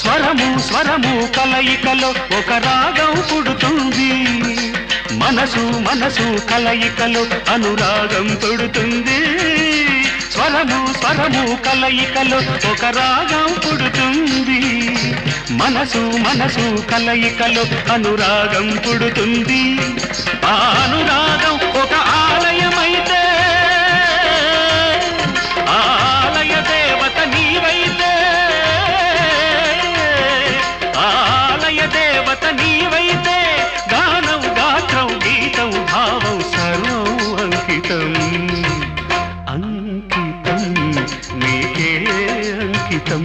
స్వరము స్వరము కలయికలో ఒక రాగం పుడుతుంది. మనసు మనసు కలయికలో అనురాగం పుడుతుంది. స్వరము స్వరము కలయికలో ఒక రాగం పుడుతుంది. మనసు మనసు కలయికలో అనురాగం పుడుతుంది. అంకితం అంకితం నీకే అంకితం.